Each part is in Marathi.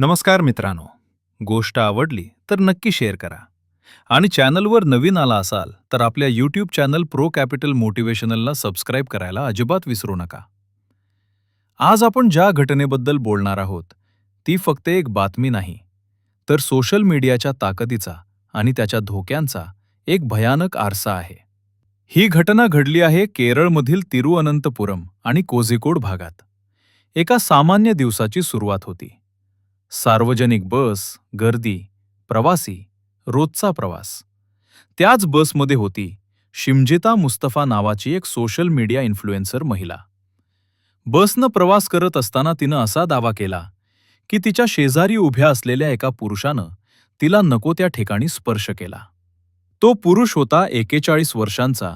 नमस्कार मित्रांनो. गोष्ट आवडली तर नक्की शेअर करा. आणि चॅनलवर नवीन आला असाल तर आपल्या यूट्यूब चॅनल प्रो कॅपिटल मोटिवेशनलला सबस्क्राईब करायला अजिबात विसरू नका. आज आपण ज्या घटनेबद्दल बोलणार आहोत ती फक्त एक बातमी नाही तर सोशल मीडियाच्या ताकदीचा आणि त्याच्या धोक्यांचा एक भयानक आरसा आहे. ही घटना घडली आहे केरळमधील तिरुअनंतपुरम आणि कोझिकोड भागात. एका सामान्य दिवसाची सुरुवात होती. सार्वजनिक बस गर्दी प्रवासी रोजचा प्रवास. त्याच बसमध्ये होती शिमजिता मुस्तफा नावाची एक सोशल मीडिया इन्फ्लुएन्सर महिला. बसनं प्रवास करत असताना तिनं असा दावा केला की तिच्या शेजारी उभ्या असलेल्या एका पुरुषानं तिला नको त्या ठिकाणी स्पर्श केला. तो पुरुष होता एकेचाळीस वर्षांचा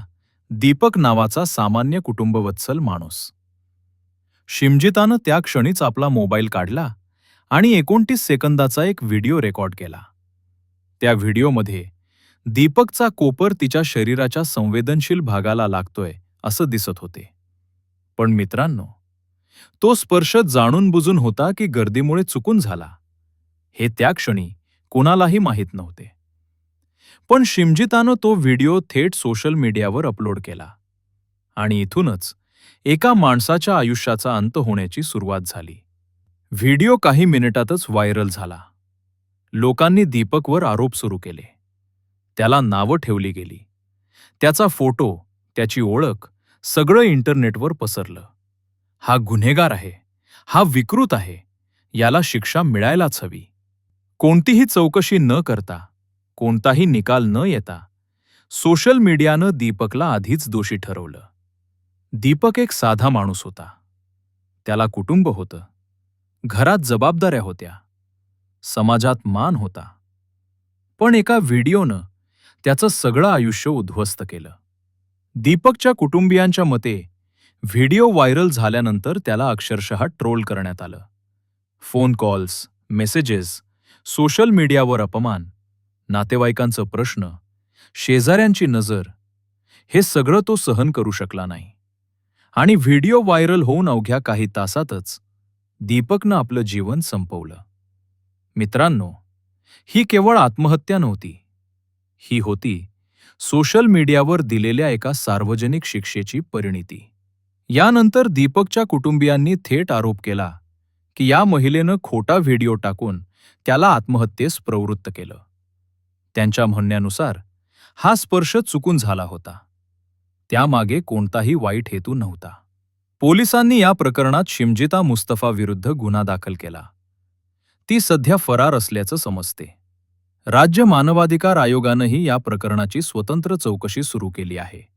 दीपक नावाचा सामान्य कुटुंबवत्सल माणूस. शिमजितानं त्या क्षणीच आपला मोबाईल काढला आणि एकोणतीस सेकंदाचा एक व्हिडिओ रेकॉर्ड केला. त्या व्हिडिओमध्ये दीपकचा कोपर तिच्या शरीराच्या संवेदनशील भागाला लागतोय असं दिसत होते. पण मित्रांनो तो स्पर्श जाणून बुजून होता की गर्दीमुळे चुकून झाला. हे त्या क्षणी कोणालाही माहीत नव्हते. पण शिमजितानं तो व्हिडिओ थेट सोशल मीडियावर अपलोड केला. आणि इथूनच एका माणसाच्या आयुष्याचा अंत होण्याची सुरुवात झाली. व्हिडिओ काही मिनिटातच व्हायरल झाला. लोकांनी दीपकवर आरोप सुरू केले. त्याला नावं ठेवली गेली. त्याचा फोटो त्याची ओळख सगळं इंटरनेटवर पसरलं. हा गुन्हेगार आहे. हा विकृत आहे. याला शिक्षा मिळायलाच हवी. कोणतीही चौकशी न करता कोणताही निकाल न येता सोशल मीडियानं दीपकला आधीच दोषी ठरवलं. दीपक एक साधा माणूस होता. त्याला कुटुंब होतं. घरात जबाबदाऱ्या होत्या. समाजात मान होता. पण एका व्हिडिओनं त्याचं सगळं आयुष्य उद्ध्वस्त केलं. दीपकच्या कुटुंबियांच्या मते व्हिडिओ व्हायरल झाल्यानंतर त्याला अक्षरशः ट्रोल करण्यात आलं. फोन कॉल्स मेसेजेस सोशल मीडियावर अपमान नातेवाईकांचं प्रश्न शेजाऱ्यांची नजर हे सगळं तो सहन करू शकला नाही. आणि व्हिडिओ व्हायरल होऊन अवघ्या काही तासातच दीपकनं आपलं जीवन संपवलं. मित्रांनो ही केवळ आत्महत्या नव्हती. ही होती सोशल मीडियावर दिलेल्या एका सार्वजनिक शिक्षेची परिणिती. यानंतर दीपकच्या कुटुंबियांनी थेट आरोप केला की या महिलेनं खोटा व्हिडिओ टाकून त्याला आत्महत्येस प्रवृत्त केलं. त्यांच्या म्हणण्यानुसार हा स्पर्श चुकून झाला होता. त्यामागे कोणताही वाईट हेतू नव्हता. पोलिसांनी या प्रकरणात शिमजिता मुस्तफा विरुद्ध गुन्हा दाखल केला. ती सध्या फरार असल्याचं समजते. राज्य मानवाधिकार आयोगानंही या प्रकरणाची स्वतंत्र चौकशी सुरू केली आहे.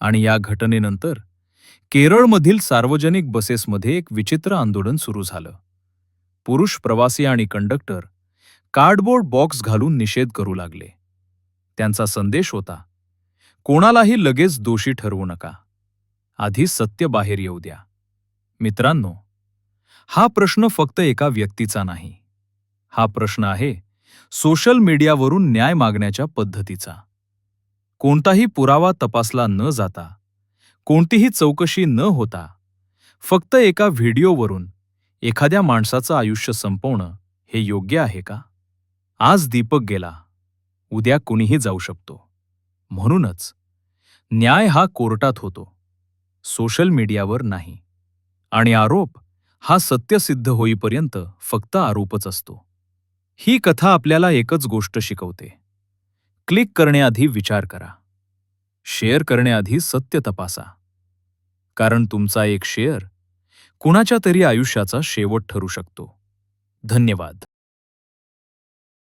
आणि या घटनेनंतर केरळमधील सार्वजनिक बसेसमध्ये एक विचित्र आंदोलन सुरू झालं. पुरुष प्रवासी आणि कंडक्टर कार्डबोर्ड बॉक्स घालून निषेध करू लागले. त्यांचा संदेश होता कोणालाही लगेच दोषी ठरवू नका. आधी सत्य बाहेर येऊ द्या. मित्रांनो हा प्रश्न फक्त एका व्यक्तीचा नाही. हा प्रश्न आहे सोशल मीडियावरून न्याय मागण्याच्या पद्धतीचा. कोणताही पुरावा तपासला न जाता कोणतीही चौकशी न होता फक्त एका व्हिडिओवरून एखाद्या माणसाचं आयुष्य संपवणं हे योग्य आहे का? आज दीपक गेला उद्या कुणीही जाऊ शकतो. म्हणूनच न्याय हा कोर्टात होतो. सोशल मीडियावर नाही. आणि आरोप हा सत्य सिद्ध होईपर्यंत फक्त आरोपच असतो. ही कथा आपल्याला एकच गोष्ट शिकवते. क्लिक करण्याआधी विचार करा. शेअर करण्याआधी सत्य तपासा. कारण तुमचा एक शेअर कुणाच्या तरी आयुष्याचा शेवट ठरू शकतो. धन्यवाद.